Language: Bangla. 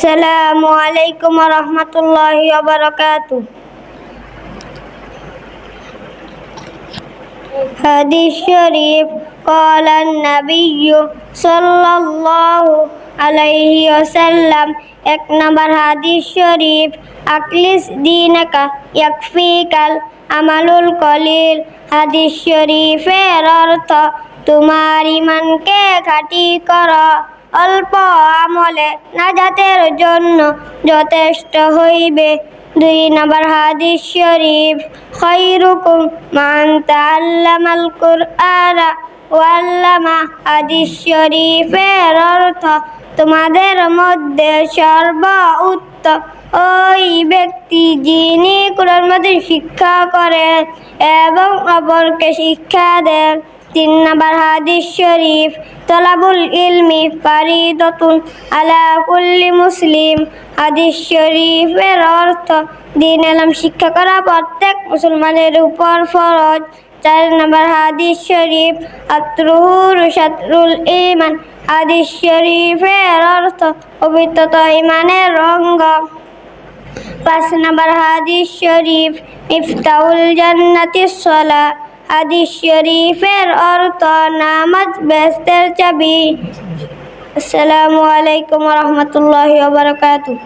السلام عليكم ورحمة الله وبركاته حديث شريف قال النبي صلى الله عليه وسلم এক নম্বর হাদিস শরীফ আকলিস দিনাকা ইয়াকফিকাল আমালুল কলিল হাদিস শরীফের অর্থ তোমার ইমানকে খাঁটি কর, অল্প আমলে নাজাতের জন্য যথেষ্ট হইবে। দুই নম্বর হাদিস শরীফ, খৈরুকুম মান তাআল্লামাল কুরআনা ওয়াল্লামা হাদিস শরীফের অর্থ, তোমাদের মধ্যে সর্ব উত্তম ওই ব্যক্তি যিনি কোরআন মধ্যে শিক্ষা করেন এবং অপরকে শিক্ষা দেন। তিন নম্বর হাদিস শরীফ, তলাবুল ইলমি ফারিদতুন আলা কুল্লি মুসলিম। হাদিস শরীফের অর্থ, দিন এলাম শিক্ষা করা প্রত্যেক মুসলমানের উপর ফরজ। চার নম্বর হাদিস শরীফ, আত্রুহুর শাত্রুল ইমান হাদিস শরীফের অর্থ, পবিত্রতা ইমানের রঙ্গ। পাঁচ নম্বর হাদিস শরীফ, ইফতাউল জান্নাতি সলা হাদিস শরীফের অর্থ নামাজ বেস্তের চাবি। আসসালামু আলাইকুম রহমতুল্লাহ বারকাতুহ।